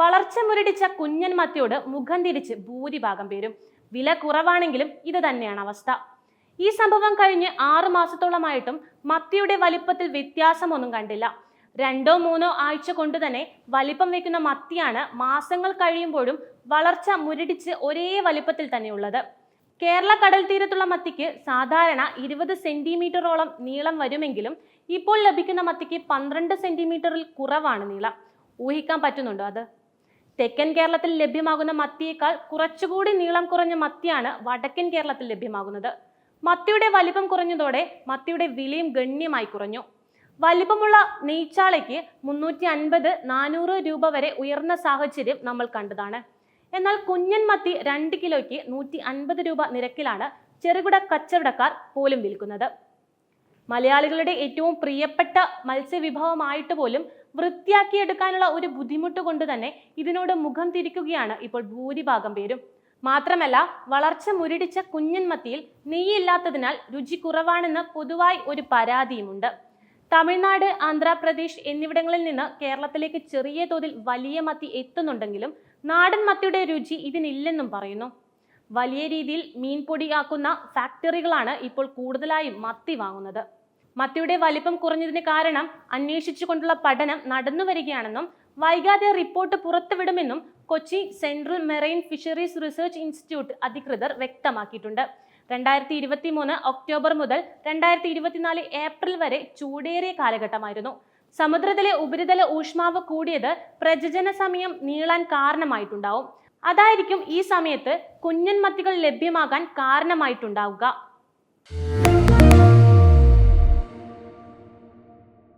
വളർച്ച മുരടിച്ച കുഞ്ഞൻ മത്തിയോട് മുഖം തിരിച്ച് ഭൂരിഭാഗം പേരും വില കുറവാണെങ്കിലും ഇത് തന്നെയാണ് അവസ്ഥ. ഈ സംഭവം കഴിഞ്ഞ് ആറ് മാസത്തോളമായിട്ടും മത്തിയുടെ വലിപ്പത്തിൽ വ്യത്യാസമൊന്നും കണ്ടില്ല. രണ്ടോ മൂന്നോ ആഴ്ച കൊണ്ട് തന്നെ വലിപ്പം വെക്കുന്ന മത്തിയാണ് മാസങ്ങൾ കഴിയുമ്പോഴും വളർച്ച മുരടിച്ച് ഒരേ വലിപ്പത്തിൽ തന്നെയുള്ളത്. കേരള കടൽ തീരത്തുള്ള മത്തിക്ക് സാധാരണ ഇരുപത് സെന്റിമീറ്ററോളം നീളം വരുമെങ്കിലും ഇപ്പോൾ ലഭിക്കുന്ന മത്തിക്ക് പന്ത്രണ്ട് സെന്റിമീറ്ററിൽ കുറവാണ് നീളം. ഊഹിക്കാൻ പറ്റുന്നുണ്ടോ അത്? തെക്കൻ കേരളത്തിൽ ലഭ്യമാകുന്ന മത്തിയേക്കാൾ കുറച്ചുകൂടി നീളം കുറഞ്ഞ മത്തിയാണ് വടക്കൻ കേരളത്തിൽ ലഭ്യമാകുന്നത്. മത്തിയുടെ വലിപ്പം കുറഞ്ഞതോടെ മത്തിയുടെ വിലയും ഗണ്യമായി കുറഞ്ഞു. വലിപ്പമുള്ള നെയ്ച്ചാളയ്ക്ക് മുന്നൂറ്റി അൻപത് നാനൂറ് രൂപ വരെ ഉയർന്ന സാഹചര്യം നമ്മൾ കണ്ടതാണ്. എന്നാൽ കുഞ്ഞൻ മത്തി രണ്ട് കിലോയ്ക്ക് നൂറ്റി അൻപത് രൂപ നിരക്കിലാണ് ചെറുകിട കച്ചവടക്കാർ പോലും വിൽക്കുന്നത്. മലയാളികളുടെ ഏറ്റവും പ്രിയപ്പെട്ട മത്സ്യവിഭവമായിട്ട് പോലും വൃത്തിയാക്കിയെടുക്കാനുള്ള ഒരു ബുദ്ധിമുട്ട് കൊണ്ട് തന്നെ ഇതിനോട് മുഖം തിരിക്കുകയാണ് ഇപ്പോൾ ഭൂരിഭാഗം പേരും. മാത്രമല്ല വളർച്ച മുരടിച്ച കുഞ്ഞൻ മത്തിയിൽ നെയ്യില്ലാത്തതിനാൽ രുചി കുറവാണെന്ന് പൊതുവായി ഒരു പരാതിയുമുണ്ട്. തമിഴ്നാട് ആന്ധ്രാപ്രദേശ് എന്നിവിടങ്ങളിൽ നിന്ന് കേരളത്തിലേക്ക് ചെറിയ തോതിൽ വലിയ മത്തി എത്തുന്നുണ്ടെങ്കിലും നാടൻ മത്തിയുടെ രുചി ഇതിനില്ലെന്നും പറയുന്നു. വലിയ രീതിയിൽ മീൻ പൊടിയാക്കുന്ന ഫാക്ടറികളാണ് ഇപ്പോൾ കൂടുതലായും മത്തി വാങ്ങുന്നത്. മത്തിയുടെ വലിപ്പം കുറഞ്ഞതിന് കാരണം അന്വേഷിച്ചുകൊണ്ടുള്ള പഠനം നടന്നു വരികയാണെന്നും വൈകാതെ report പുറത്തുവിടുമെന്നും Kochi central marine fisheries research institute അധികൃതർ വ്യക്തമാക്കിയിട്ടുണ്ട്. രണ്ടായിരത്തി ഇരുപത്തി മൂന്ന് ഒക്ടോബർ മുതൽ രണ്ടായിരത്തി ഇരുപത്തിനാല് ഏപ്രിൽ വരെ ചൂടേറിയ കാലഘട്ടമായിരുന്നു. സമുദ്രത്തിലെ ഉപരിതല ഊഷ്മാവ് കൂടിയത് പ്രജനന സമയം നീളാൻ കാരണമായിട്ടുണ്ടാവും. അതായിരിക്കും ഈ സമയത്ത് കുഞ്ഞൻ മത്തികൾ ലഭ്യമാകാൻ കാരണമായിട്ടുണ്ടാവുക.